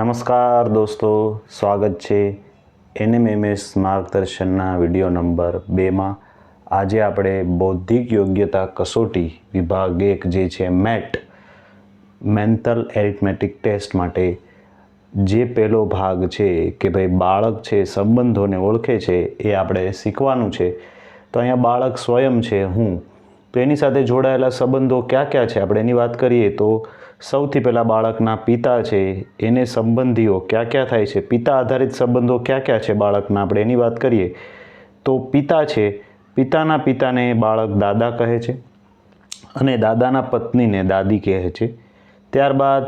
નમસ્કાર દોસ્તો, સ્વાગત છે એનએમએમએસ માર્ગદર્શનના વીડિયો નંબર બેમાં. આજે આપણે બૌદ્ધિક યોગ્યતા કસોટી વિભાગ એક જે છે મેટ, મેન્ટલ એરિથમેટિક ટેસ્ટ માટે જે પહેલો ભાગ છે કે ભાઈ બાળક છે, સંબંધોને ઓળખે છે, એ આપણે શીખવાનું છે. તો અહીંયા બાળક સ્વયં છે હું. તો એની સાથે જોડાયેલા સંબંધો ક્યાં ક્યાં છે? આપણે એની વાત કરીએ તો સૌથી પહેલાં બાળકના પિતા છે, એને સંબંધીઓ ક્યાં ક્યાં થાય છે, પિતા આધારિત સંબંધો ક્યાં ક્યાં છે બાળકના? આપણે એની વાત કરીએ. તો પિતા છે, પિતાના પિતાને બાળક દાદા કહે છે અને દાદાના પત્નીને દાદી કહે છે. ત્યારબાદ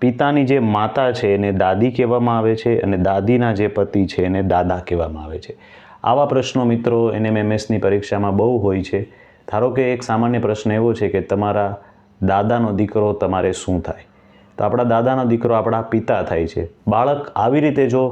પિતાની જે માતા છે, એને દાદી કહેવામાં આવે છે અને દાદીના જે પતિ છે, એને દાદા કહેવામાં આવે છે. આવા પ્રશ્નો મિત્રો, એનએમએમએસની પરીક્ષામાં બહુ હોય છે. ધારો કે એક સામાન્ય પ્રશ્ન એવો છે કે તમારા દાદાનો દીકરો તમારે શું થાય? તો આપણા દાદાનો દીકરો આપણા પિતા થાય છે. બાળક આવી રીતે જો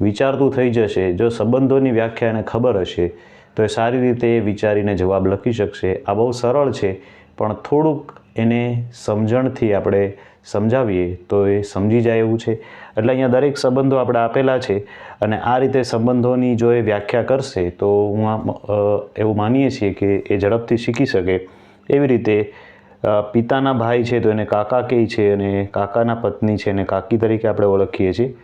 વિચારતું થઈ જશે, જો સંબંધોની વ્યાખ્યા એને ખબર હશે, તો એ સારી રીતે વિચારીને જવાબ લખી શકશે. આ બહુ સરળ છે, પણ થોડુંક એને સમજણથી આપણે સમજાવીએ તો એ સમજી જાય એવું છે. એટલે અહીંયા દરેક સંબંધો આપણે આપેલા છે અને આ રીતે સંબંધોની જો એ વ્યાખ્યા કરશે, તો હું એવું માનીએ છીએ કે એ ઝડપથી શીખી શકે. એવી રીતે પિતાના ભાઈ છે તો એને કાકા કહે છે અને કાકાના પત્ની છે એને કાકી તરીકે આપણે ઓળખીએ છીએ.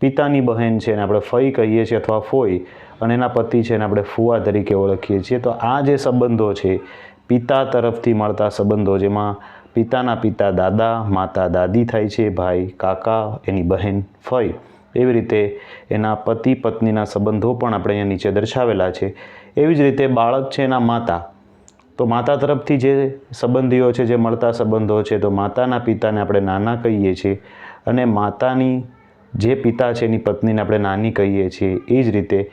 પિતાની બહેન છે એને આપણે ફઈ કહીએ છીએ અથવા ફોઈ અને એના પતિ છે એને આપણે ફુવા તરીકે ઓળખીએ છીએ. તો આ જે સંબંધો છે, પિતા તરફથી મળતા સંબંધો જેમાં પિતાના પિતા દાદા, માતા દાદી થાય છે, ભાઈ, કાકા, એની બહેન, ફઈ એવી રીતે એના પતિ પત્નીના સંબંધો પણ આપણે અહીંયા નીચે દર્શાવેલા છે. એવી જ રીતે બાળક છે એના માતા. તો માતા તરફથી જે સંબંધીઓ છે, જે મળતા સંબંધો છે, તો માતાના પિતાને આપણે નાના કહીએ છીએ અને માતાની જે પિતા છે, એની પત્નીને આપણે નાની કહીએ છીએ. એ જ રીતે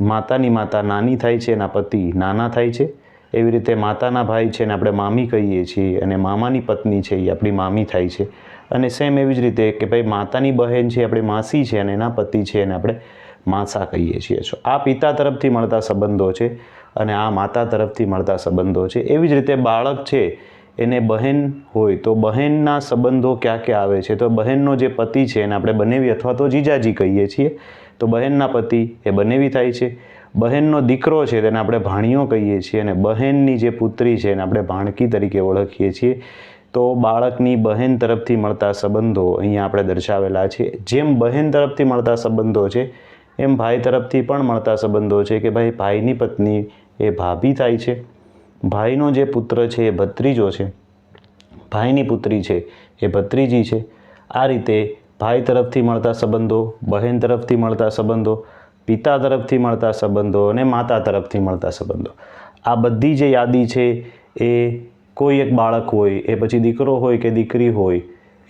માતાની માતા નાની થાય છે, એના પતિ નાના થાય છે. એવી રીતે માતાના ભાઈ છે, એને આપણે મામી કહીએ છીએ અને મામાની પત્ની છે, એ આપણી મામી થાય છે. અને સેમ એવી જ રીતે કે ભાઈ માતાની બહેન છે આપણે માસી છે અને એના પતિ છે, એને આપણે માસા કહીએ છીએ. આ પિતા તરફથી મળતા સંબંધો છે. અને આ માતા તરફથી મળતા સંબંધો છે. એવી જ રીતે બાળક છે, એને બહેન હોય તો બહેનના સંબંધો ક્યાં ક્યાં આવે છે? તો બહેનનો જે પતિ છે, એને આપણે બનેવી અથવા તો જીજાજી કહીએ છીએ. તો બહેનના પતિ એ બનેવી થાય છે. બહેનનો દીકરો છે, તેને આપણે ભાણિયો કહીએ છીએ અને બહેનની જે પુત્રી છે, એને આપણે ભાણકી તરીકે ઓળખીએ છીએ. તો બાળકની બહેન તરફથી મળતા સંબંધો અહીંયા આપણે દર્શાવેલા છે. જેમ બહેન તરફથી મળતા સંબંધો છે એમ ભાઈ તરફથી પણ મળતા સંબંધો છે કે ભાઈ ભાઈની પત્ની એ ભાભી થાય છે. ભાઈનો જે પુત્ર છે એ ભત્રીજો છે. ભાઈની પુત્રી છે એ ભત્રીજી છે. આ રીતે ભાઈ તરફથી મળતા સંબંધો, બહેન તરફથી મળતા સંબંધો, પિતા તરફથી મળતા સંબંધો અને માતા તરફથી મળતા સંબંધો. આ બધી જે યાદી છે એ કોઈ એક બાળક હોય, એ પછી દીકરો હોય કે દીકરી હોય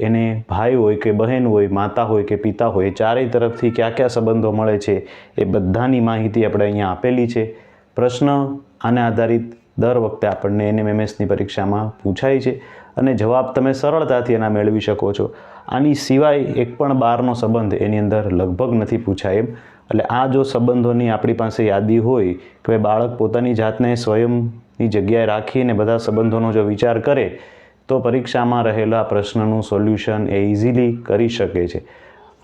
એને ભાઈ હોય કે બહેન હોય, માતા હોય કે પિતા હોય ચારેય તરફથી કયા કયા સંબંધો મળે છે એ બધાની માહિતી આપણે અહીંયા આપેલી છે. પ્રશ્ન આને આધારિત દર વખતે આપણને એનએમએમએસની પરીક્ષામાં પૂછાય છે અને જવાબ તમે સરળતાથી એના મેળવી શકો છો. આની સિવાય એક પણ બારનો સંબંધ એની અંદર લગભગ નથી પૂછાય એમ. એટલે આ જો સંબંધોની આપણી પાસે યાદી હોય કે બાળક પોતાની જાતને સ્વયંની જગ્યાએ રાખીને બધા સંબંધોનો જો વિચાર કરે તો પરીક્ષામાં રહેલા પ્રશ્નનું સોલ્યુશન એ ઇઝીલી કરી શકે છે.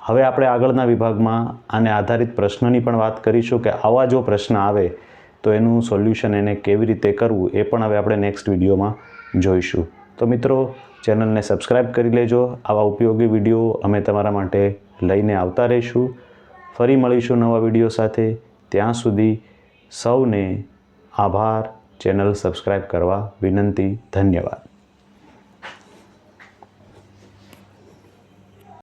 હવે આપણે આગળના વિભાગમાં આને આધારિત પ્રશ્નની પણ વાત કરીશું કે આવા જો પ્રશ્ન આવે, તો એનું સોલ્યુશન એને કેવી રીતે કરવું એ પણ હવે આપણે નેક્સ્ટ વિડીયોમાં જોઈશું. તો મિત્રો, ચેનલને સબસ્ક્રાઈબ કરી લેજો. આવા ઉપયોગી વીડિયો અમે તમારા માટે લઈને આવતા રહીશું. ફરી મળીશું નવા વીડિયો સાથે. ત્યાં સુધી સૌને આભાર. ચેનલ સબસ્ક્રાઈબ કરવા વિનંતી. ધન્યવાદ.